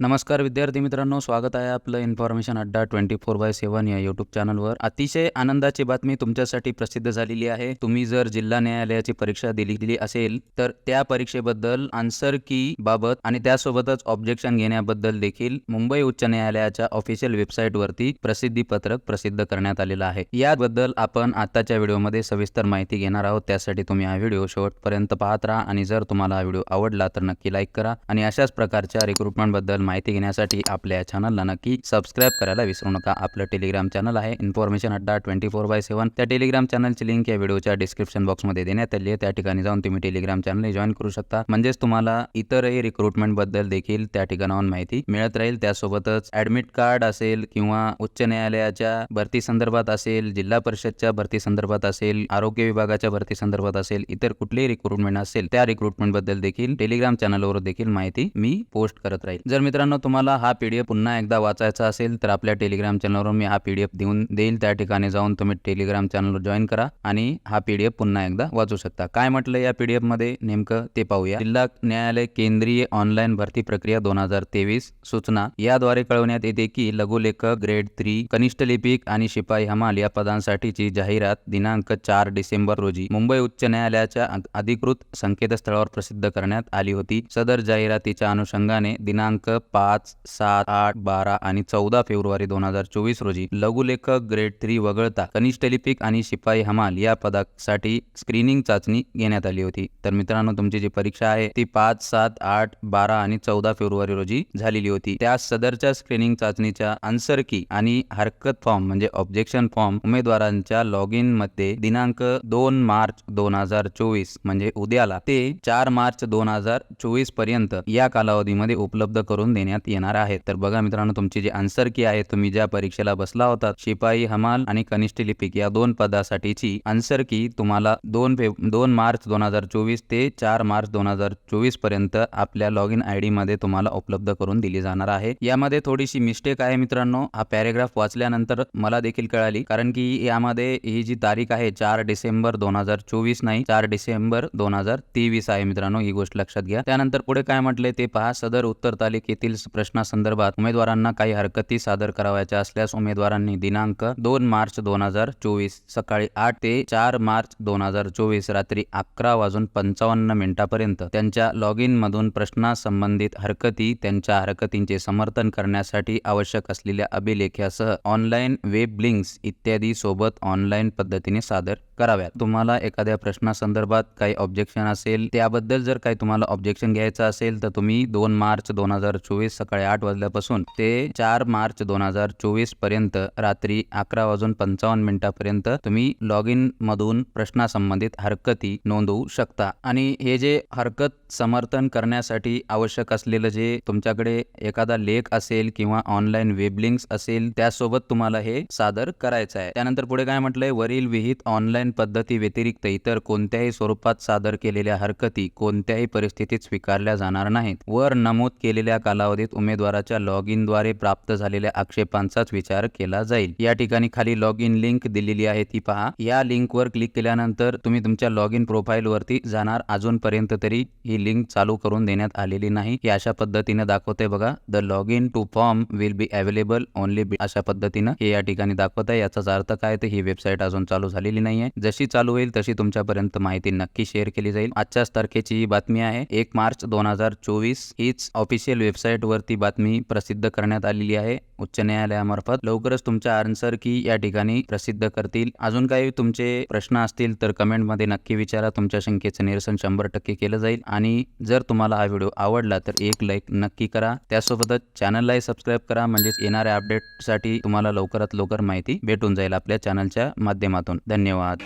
नमस्कार विद्यार्थी मित्रांनो स्वागत आहे आपलं information Adda twenty four by सेवन या युट्यूब चॅनलवर अतिशय आनंदाची बातमी तुमच्यासाठी प्रसिद्ध झालेली आहे. तुम्ही जर जिल्हा न्यायालयाची परीक्षा दिली असेल तर त्या परीक्षेबद्दल आन्सर की बाबत आणि त्यासोबतच ऑब्जेक्शन घेण्याबद्दल देखील मुंबई उच्च न्यायालयाच्या ऑफिशियल वेबसाईटवरती प्रसिद्धी पत्रक प्रसिद्ध करण्यात आलेलं आहे. याबद्दल आपण आताच्या व्हिडिओमध्ये सविस्तर माहिती घेणार आहोत. त्यासाठी तुम्ही हा व्हिडिओ शेवटपर्यंत पाहत राहा आणि जर तुम्हाला हा व्हिडिओ आवडला तर नक्की लाईक करा आणि अशाच प्रकारच्या रिक्रुटमेंटबद्दल माहिती घेण्यासाठी आपल्या चॅनलला नक्की सबस्क्राईब करायला विसरू नका. आपलं टेलिग्राम चॅनल आहे information Adda twenty four by seven त्या टेलिग्राम चॅनलची लिंक या व्हिडिओच्या डिस्क्रिप्शन बॉक्समध्ये देण्यात आली आहे. त्या ठिकाणी जाऊन तुम्ही टेलिग्राम चॅनल जॉईन करू शकता. म्हणजेच तुम्हाला इतरही रिक्रुटमेंटबद्दल देखील त्या ठिकाणाहून माहिती मिळत राहील. त्यासोबतच ऍडमिट कार्ड असेल किंवा उच्च न्यायालयाच्या भरती संदर्भात असेल जिल्हा परिषदच्या भरती संदर्भात असेल आरोग्य विभागाच्या भरती संदर्भात असेल इतर कुठलेही रिक्रुटमेंट असेल त्या रिक्रुटमेंटबद्दल देखील टेलिग्राम चॅनलवर देखील माहिती मी पोस्ट करत राहील. जर मित्रांनो तुम्हाला हा पी डी एफ पुन्हा एकदा वाचायचा असेल तर आपल्या टेलिग्राम चॅनलवर मी हा पी डी एफ देऊन देईल. त्या ठिकाणी जाऊन तुम्ही टेलिग्राम चॅनलवर जॉईन करा आणि हा पी डी एफ पुन्हा एकदा वाचू शकता. काय म्हटलं या पी डी मध्ये? नेमकं ते पाहूया. जिल्हा न्यायालय केंद्रीय ऑनलाईन भरती प्रक्रिया दोन हजार तेवीस सूचना. याद्वारे कळवण्यात येते की लघुलेखक ग्रेड थ्री कनिष्ठ लिपिक आणि शिपाई हमाल या पदांसाठीची जाहिरात दिनांक चार डिसेंबर रोजी मुंबई उच्च न्यायालयाच्या अधिकृत संकेतस्थळावर प्रसिद्ध करण्यात आली होती. सदर जाहिरातीच्या अनुषंगाने दिनांक पाच सात आठ बारा आणि चौदा फेब्रुवारी दोन हजार चोवीस रोजी लघुलेखक ग्रेड थ्री वगळता कनिष्ठ लिपिक आणि शिपाई हमाल या पदासाठी स्क्रीनिंग चाचणी घेण्यात आली होती. तर मित्रांनो तुमची जी परीक्षा आहे ती पाच सात आठ बारा आणि चौदा फेब्रुवारी रोजी झालेली होती. त्या सदरच्या स्क्रीनिंग चाचणीच्या आन्सर की आणि हरकत फॉर्म म्हणजे ऑब्जेक्शन फॉर्म उमेदवारांच्या लॉग इनमध्ये दिनांक दोन मार्च दोन हजार चोवीस म्हणजे उद्याला ते चार मार्च दोन हजार चोवीसपर्यंत या कालावधीमध्ये उपलब्ध करून देण्यात येणार आहे. तर बघा मित्रांनो तुमची जी आन्सर की आहे तुम्ही ज्या परीक्षेला बसला होता शिपाई हमाल आणि कनिष्ठ लिपिक या दोन पदासाठीची आन्सर की तुम्हाला दोन फेब दोन मार्च दोन हजार चोवीस ते चार मार्च दोन हजार चोवीसपर्यंत आपल्या लॉग इन आय डी मध्ये तुम्हाला उपलब्ध करून दिली जाणार आहे. यामध्ये थोडीशी मिस्टेक आहे मित्रांनो. हा पॅरेग्राफ वाचल्यानंतर मला देखील कळाली कारण की यामध्ये ही जी तारीख आहे चार डिसेंबर दोन हजार चोवीस नाही चार डिसेंबर दोन हजार तेवीस आहे मित्रांनो ही गोष्ट लक्षात घ्या. त्यानंतर पुढे काय म्हटले ते पहा. सदर उत्तर तालिकेतील प्रश्नासंदर्भात उमेदवारांना काही हरकती सादर करावयाच्या असल्यास उमेदवारांनी दिनांक दोन मार्च दोन हजार चोवीस सकाळी आठ ते चार मार्च दोन हजार चोवीस रात्री अकरा वाजून पंचावन्न मिनिटापर्यंत त्यांच्या लॉग इन मधून प्रश्नासंबंधित हरकती त्यांच्या हरकतींचे समर्थन करण्यासाठी आवश्यक असलेल्या अभिलेख्यासह ऑनलाईन वेब लिंक्स इत्यादी सोबत ऑनलाईन पद्धतीने सादर कराव्यात. तुम्हाला एखाद्या प्रश्नासंदर्भात काही ऑब्जेक्शन असेल त्याबद्दल जर काही तुम्हाला ऑब्जेक्शन घ्यायचं असेल तर तुम्ही दोन मार्च दोन हजार चोवीस सकाळी आठ वाजल्यापासून ते चार मार्च दोन हजार चोवीसपर्यंत रात्री अकरा वाजून पंचावन्न मिनिटापर्यंत तुम्ही लॉग इन मधून प्रश्नासंबंधित हरकती नोंदवू शकता. आणि हे जे हरकत समर्थन करण्यासाठी आवश्यक असलेलं जे तुमच्याकडे एखादा लेख असेल किंवा ऑनलाईन वेबलिंक्स असेल त्यासोबत तुम्हाला हे सादर करायचं आहे. त्यानंतर पुढे काय म्हटलंय? वरील विहित ऑनलाईन पद्धती व्यतिरिक्त इतर कोणत्याही स्वरूपात सादर केलेल्या हरकती कोणत्याही परिस्थितीत स्वीकारल्या जाणार नाहीत. वर नमूद केलेल्या कालावधीत उमेदवाराच्या लॉग इनद्वारे प्राप्त झालेल्या आक्षेपांचाच विचार केला जाईल. या ठिकाणी खाली लॉग इन लिंक दिलेली आहे ती पहा. या लिंकवर क्लिक केल्यानंतर तुम्ही तुमच्या लॉग इन प्रोफाईल वरती जाणार. अजूनपर्यंत तरी ही लिंक चालू करून देण्यात आलेली नाही. ही अशा पद्धतीने दाखवते बघा. The log in to form will be available only अशा पद्धतीनं हे या ठिकाणी दाखवत आहे याचाच अर्थ काय? तर ही वेबसाईट अजून चालू झालेली नाहीये. जशी चालू होईल तशी तुमच्यापर्यंत माहिती नक्की शेअर केली जाईल. आजच्याच तारखेची ही बातमी आहे. एक मार्च दोन हजार चोवीस हीच ऑफिशियल वेबसाईट वरती बातमी प्रसिद्ध करण्यात आलेली आहे. उच्च न्यायालयामार्फत. लवकरच तुमच्या आन्सर की या ठिकाणी प्रसिद्ध करतील. अजून काही तुमचे प्रश्न असतील तर कमेंटमध्ये नक्की विचारा. तुमच्या शंकेचं निरसन शंभर टक्के केलं जाईल. आणि आणि जर तुम्हाला हा व्हिडिओ आवडला तर एक लाईक नक्की करा. त्यासोबतच चॅनललाही सबस्क्राईब करा. म्हणजेच येणाऱ्या अपडेटसाठी तुम्हाला लवकरात लवकर माहिती भेटून जाईल आपल्या चॅनलच्या माध्यमातून. धन्यवाद.